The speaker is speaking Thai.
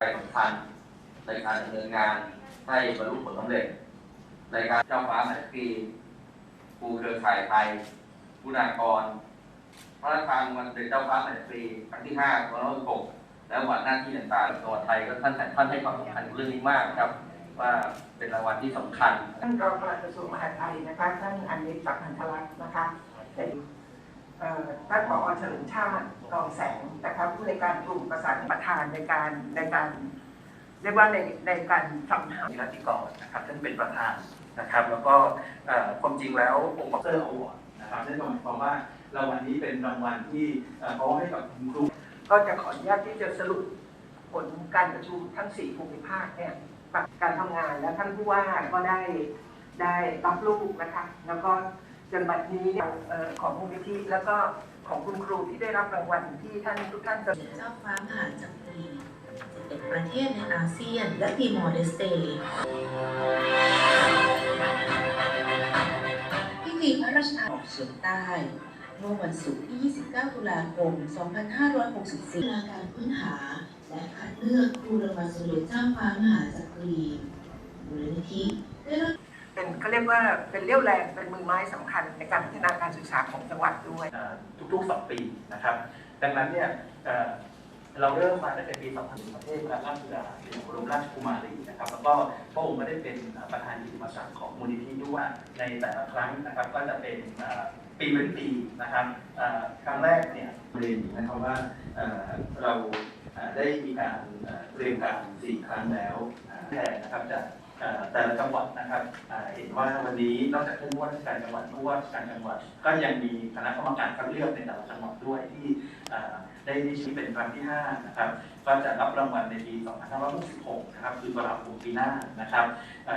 สำคัญในการดำเนินงานให้บรรลุผลสำเร็จ ในการเจ้าฟ้าแห่งปีครูเครือข่ายไทยคุณากร พระราชทานวันเป็นเจ้าฟ้าแห่งปีครั้งที่ห้าของราหกแล้ววันหน้าที่ต่างๆจังหวัดไทยก็ท่านท่านให้ความสำคัญเรื่องนี้มากครับ ว่าเป็นรางวัลที่สำคัญท่านรองปลัดกระทรวงมหาดไทยนะคะท่านอันนิตสักพันธลักษณ์นะคะานผอเฉลิมชาติกองแสงนะคะผู้ในวยการกลุ่มประสานประธานในการในการเรียกว่าในในการทำหานิรัติกรนะครับท่านเป็นประธานนะครับ แล้วก็เอ่อความจริงแล้วองค์ประกอบเตอร์อวอร์ดนะครับนั่นก็หมายความว่ารางวัลนี้เป็นรางวัลที่เอ่อเขาให้กับคุณครูก็จะขออนุญาตที่จะสรุปผลการประชุมทั้งสี่ภูมิภาคเนี่ยการทำงานและท่านผู้ว่าก็ได้ได้รับลูกนะคะแล้วก็ จนบัดนี้เนี่ยเอ่อของมูลนิธิแล้วก็ของคุณครูที่ได้รับรางวัลที่ท่านทุกท่านเจ้าฟ้ามหาจักรี11ประเทศในอาเซียน และตีมอร์เดสเตพิธีพระราชทานออกเฉียงใต้เมื่อวันศุกร์ที่ 29 ตุลาคม 2564ราการค้นหา และคัดเลือกครูรางวัลสมเด็จเจ้าฟ้ามหาจักรีมูลนิธิ ว่าเป็นเรี่ยวแรงเป็นมือไม้สำคัญในการพัฒนาการศึกษาของจังหวัดด้วยทุกๆสองปีนะครับ ดังนั้นเนี่ยเราเริ่มมาตั้งแต่ปี 2000ประเทศพระราชสุดาเป็นบรมราชกุมารีนะครับ แล้วก็พระองค์ก็ได้เป็นประธานกิติมศักดิ์ของมูลนิธิด้วยในแต่ละครั้งนะครับ ก็จะเป็นปีเว้นปีนะครับครั้งแรกเนี่ยเรียนนะครับว่าเอ่อเราได้มีการเตรียมการสี่ครั้งแล้วแทนนะครับจาก แต่ละจังหวัดนะครับเห็นว่าวันนี้นอกจากท่านผู้ว่าราชการจังหวัดผู้ว่าราชการจังหวัด ก็ยังมีคณะกรรมการคัดเลือกในแต่ละจังหวัดด้วยที่ได้ได้ชี้เป็นครั้งที่5นะครับก็จะรับรางวัลในปี 2566 นะครับคือตุลาดปีหน้านะครับ